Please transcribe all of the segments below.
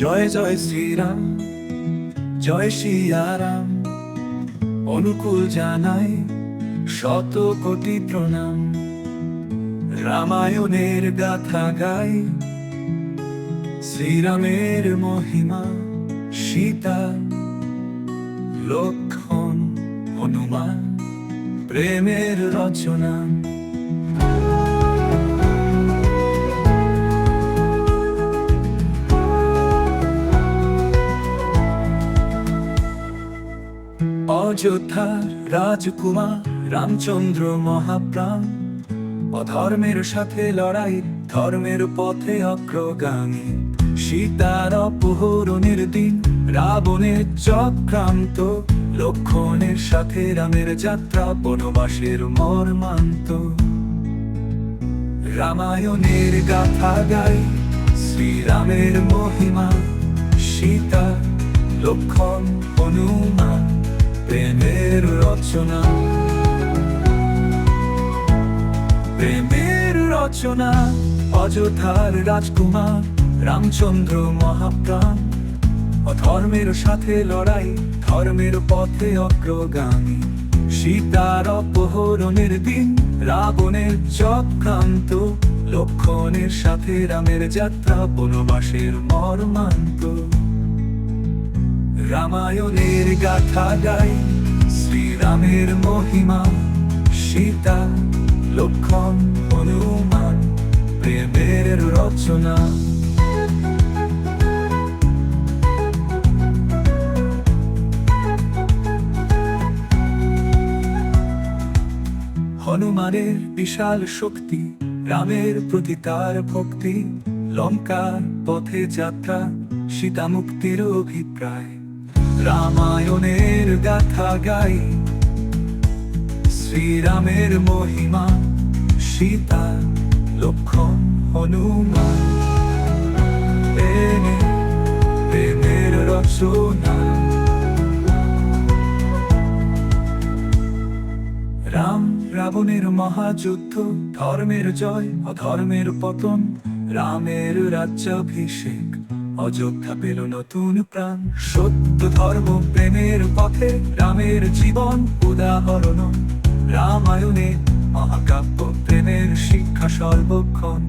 জয় জয় শ্রীরাম, জয় শিয়ারাম, অনুকূল জানাই শত কোটি প্রণাম। রামায়ণের গাথা গাই, শ্রীরামের মহিমা, সীতা লক্ষণ হনুমান, প্রেমের রচনা। অযোধ্যার রাজকুমার, রামচন্দ্র মহাপ্রাণ। অধর্মের সাথে লড়াই, ধর্মের পথে অগ্রগামী। সীতার অপহরণের দিন, রাবণের চক্রান্ত। লক্ষণের সাথে রামের যাত্রা, বনবাসের মর্মান্ত। রামায়ণের গাথা গাই, শ্রীরামের মহিমা। সীতা, লক্ষণ, হনুমান। প্রেমের রচনা। প্রেমের রচনা, অযোধ্যার রাজকুমার, রামচন্দ্র মহাপ্রাণ। অধর্মের সাথে লড়াই, ধর্মের পথে অগ্রগামী। সীতার অপহরণের দিন, রাবণের চক্রান্ত। লক্ষণের সাথে রামের যাত্রা, বনবাসের মর্মান্ত। রামায়ণের গাথা গাই, শ্রীরামের মহিমা, সীতা, লক্ষণ, হনুমান, প্রেমের রচনা। হনুমানের বিশাল শক্তি, রামের প্রতি তার ভক্তি, লঙ্কার পথে যাত্রা সীতা মুক্তির অভিপ্রায়। রামায়ণের গাথা গাই। শ্রীরামের মহিমা, সীতা লক্ষণ হনুমান। প্রেমে, প্রেমের রচনা। রাম রাবণের মহাযুদ্ধ, ধর্মের জয়, অধর্মের পতন, রামের রাজ্যাভিষেক। অযোধ্যা পেল নতুন প্রাণ। সত্য ধর্ম প্রেমের পথে রামের জীবন উদাহরণ। রামায়ণে মহাকাব্য প্রেমের শিক্ষা সর্বক্ষণ।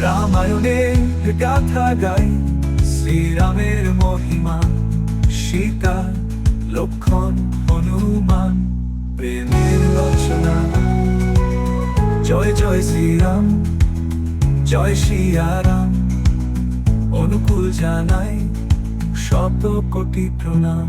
রামায়ণের গাথা গাই শ্রীরামের মহিমা, সীতা, লক্ষণ, হনুমান, প্রেমের রচনা। জয় জয় শ্রীরাম, জয় শিয়ারাম। অনুকূল জানাই শত কোটি প্রণাম।